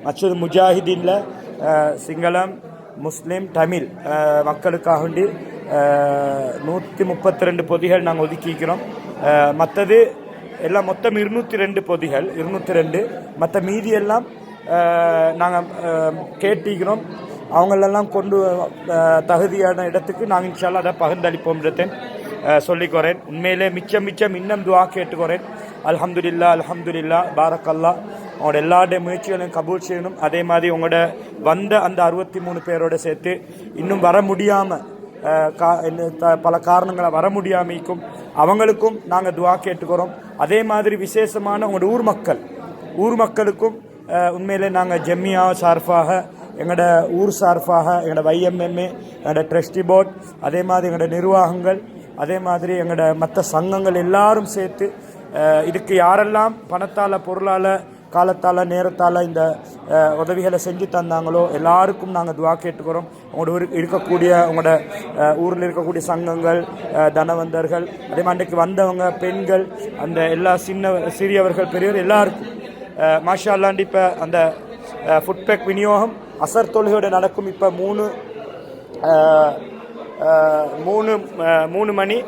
மற்றது முஜாஹிதீனில் சிங்களம் முஸ்லீம் தமிழ் மக்களுக்காக வேண்டி நூற்றி முப்பத்தி ரெண்டு பொதிகள் நாங்கள் ஒதுக்கிக்கிறோம் மற்றது எல்லாம் மொத்தம் இருநூற்றி ரெண்டு பொதிகள் இருநூற்றி ரெண்டு மற்ற மீதி எல்லாம் நாங்கள் கேட்டிக்கிறோம் அவங்களெல்லாம் கொண்டு தகுதியான இடத்துக்கு நாங்கள் இன்ஷால்லாம் அதை பகிர்ந்தளிப்போம்ன்றதை அஹ், சொல்லிக்கொறேன் உண்மையிலே மிச்சம் மிச்சம் இன்னும் துவா கேட்டுக்கொறேன் அலமதுல்லா அல்ஹம்துலில்லா பாரக்கல்லா உங்களோட எல்லாருடைய முயற்சிகளையும் கபூல் செய்யணும். அதே மாதிரி உங்களோட வந்த அந்த அறுபத்தி மூணு பேரோட சேர்த்து இன்னும் வர முடியாமல் பல காரணங்களை வர முடியாமைக்கும் அவங்களுக்கும் நாங்கள் துவா கேட்டுக்கிறோம். அதே மாதிரி விசேஷமான உங்களோட ஊர் மக்கள் ஊர் மக்களுக்கும் உண்மையிலே நாங்கள் ஜெம்மியா சார்பாக எங்களோட ஊர் சார்பாக எங்களோட வைஎம்எம்ஏ எங்களோட ட்ரஸ்டி போர்ட் அதே மாதிரி எங்களோட நிர்வாகங்கள் அதே மாதிரி எங்களோட மற்ற சங்கங்கள் எல்லாரும் சேர்த்து இதுக்கு யாரெல்லாம் பணத்தால் பொருளால் காலத்தால் நேரத்தால் இந்த உதவிகளை செஞ்சு தந்தாங்களோ எல்லாருக்கும் நாங்கள் துவா கேட்டுக்கிறோம். உங்களோட ஊருக்கு இருக்கக்கூடிய உங்களோட ஊரில் இருக்கக்கூடிய சங்கங்கள் தனவந்தர்கள் அதே மாதிரி அன்றைக்கு வந்தவங்க பெண்கள் அந்த எல்லா சின்ன சிறியவர்கள் பெரியவர் எல்லாருக்கும் மாஷா அல்லாண்டு இப்போ அந்த ஃபுட்பேக் விநியோகம் அசர் தொழுகையோட நடக்கும். இப்போ மூணு மூணு மூணு மணி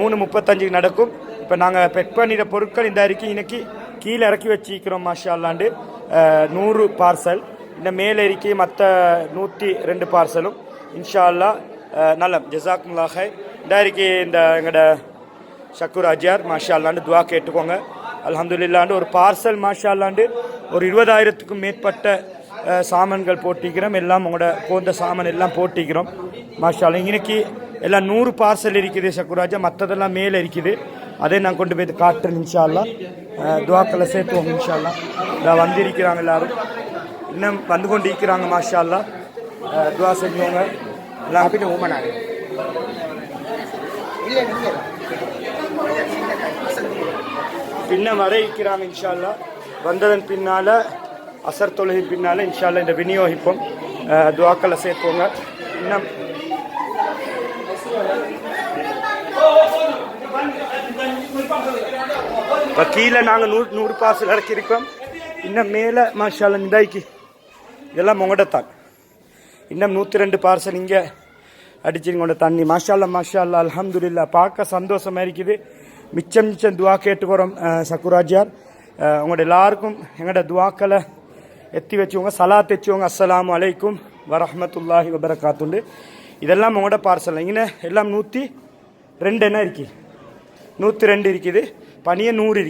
மூணு முப்பத்தஞ்சுக்கு நடக்கும். இப்போ நாங்கள் பெக் பண்ணிட பொருட்கள் இந்த அறிக்கை இன்னைக்கு கீழே இறக்கி வச்சிக்கிறோம் மாஷா அல்லாண்டு நூறு பார்சல். இந்த மேலே இருக்கி மற்ற நூற்றி ரெண்டு பார்சலும். இன்ஷா அல்லா நல்ல ஜசாக்குல்லாஹ் இந்த இந்த எங்களோட ஷக்கூர் அஜியார் மாஷா அல்லாண்டு துவா கேட்டுக்கோங்க. அலமதுல்லாண்டு ஒரு பார்சல் மாஷா அல்லாண்டு ஒரு இருபதாயிரத்துக்கும் மேற்பட்ட சாமான்கள் போட்டிக்கிறோம் எல்லாம் உங்களோட போந்த சாமான் எல்லாம் போட்டிக்கிறோம் மாஷா அல்லா இன்னைக்கு எல்லாம் நூறு பார்சல் இருக்குது சக்குராஜா மற்றதெல்லாம் மேலே இருக்குது அதே நான் கொண்டு போய் காட்டுறேன் இன்ஷால்லா துவாக்களை சேர்த்துவோம் இன்ஷால்லா நான் வந்திருக்கிறாங்க எல்லாரும். இன்னும் வந்து கொண்டு இருக்கிறாங்க மாஷா துவா செஞ்சவங்க. எல்லாம் கிட்ட உமனாரு. பின்ன வர இருக்கிறாங்க இன்ஷால்லா வந்ததன் பின்னால் அசர் தொழுகின் பின்னால் இன்ஷால்லா இந்த விநியோகிப்போம். துவாக்களை சேர்ப்போங்க இன்னும். இப்போ கீழே நாங்கள் நூறு நூறு பார்சல் இறக்கியிருக்கோம் இன்னும் மேலே மாஷால நிதாய்க்கு இதெல்லாம் உங்கள்கிட்ட இன்னும் நூற்றி ரெண்டு பார்சல் இங்கே அடிச்சிருங்க தண்ணி. மாஷால்லா மாஷால்லா அலமதுல்லா பார்க்க சந்தோஷமாக இருக்குது. மிச்சம் மிச்சம் துவா கேட்டு போகிறோம் சக்குராஜார். உங்களோட எல்லாருக்கும் எங்களோட துவாக்களை எத்தி வச்சுவோங்க சலா வச்சுவோங்க அஸ்லாம் அலைக்கும் வரஹ்மத்துல்லாஹி வபரகாத்துண்டு. இதெல்லாம் உங்களோட பார்சல் இங்கே எல்லாம் நூற்றி ரெண்டு என்ன இருக்குது நூற்றி ரெண்டு இருக்குது. பனிய நூறு இருக்குது.